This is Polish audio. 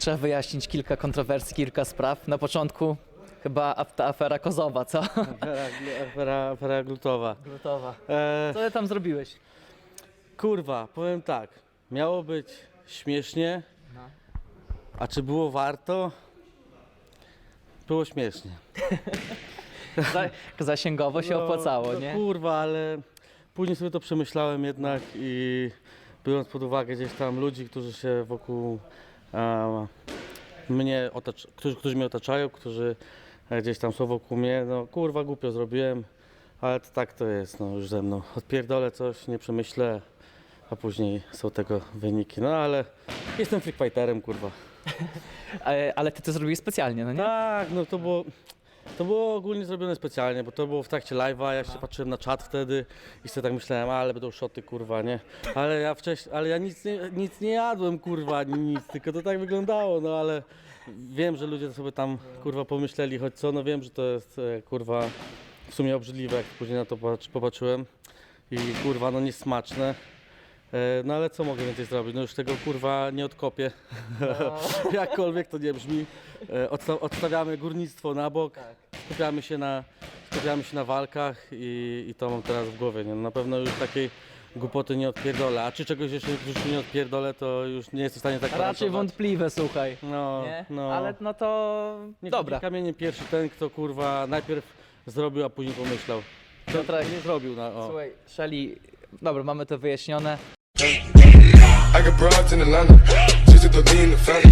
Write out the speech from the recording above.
Trzeba wyjaśnić kilka kontrowersji, kilka spraw. Na początku chyba ta afera kozowa, co? Afera, afera, afera glutowa. Glutowa. E, Co ty tam zrobiłeś? kurwa, powiem tak. Miało być śmiesznie, No. a czy było warto? Było śmiesznie. Za, zasięgowo się No, opłacało, no, nie? Kurwa, ale później sobie to przemyślałem jednak i biorąc pod uwagę gdzieś tam ludzi, którzy się wokół a, mnie otacz, którzy, którzy mnie otaczają, którzy e, gdzieś tam są wokół mnie, no kurwa głupio zrobiłem, ale to tak to jest, no już ze mną. Odpierdolę coś, nie przemyślę, a później są tego wyniki. No ale jestem freakfighterem, kurwa. E, Ale ty to zrobiłeś specjalnie, no nie? Tak, no to było, to było ogólnie zrobione specjalnie, bo to było w trakcie live'a, ja się patrzyłem na czat wtedy i sobie tak myślałem, ale będą szoty, kurwa, nie? Ale ja wcześniej, ale ja nic nie, nic nie jadłem, kurwa, ani nic, tylko to tak wyglądało, no ale wiem, że ludzie sobie tam, kurwa, pomyśleli, choć co, no wiem, że to jest, e, kurwa, w sumie obrzydliwe, jak później na to patrz- popatrzyłem i, kurwa, no niesmaczne. E, No ale co mogę więcej zrobić? No już tego kurwa nie odkopię. Jakkolwiek to nie brzmi. E, odsta- odstawiamy górnictwo na bok, Tak. Skupiamy się na, skupiamy się na walkach i, i to mam teraz w głowie. Nie? No Na pewno już takiej głupoty nie odpierdolę. A czy czegoś jeszcze w życiu nie odpierdolę, to już nie jestem w stanie tak Raczej gwarantować. wątpliwe, słuchaj. No, Nie? no. Ale no to Niech dobra. rzuci kamieniem pierwszy ten, kto kurwa najpierw zrobił, a później pomyślał. Kto Piotrek, nie zrobił na o. Słuchaj, Shelly, dobra, mamy to wyjaśnione. I got broads in Atlanta, just to lean the family.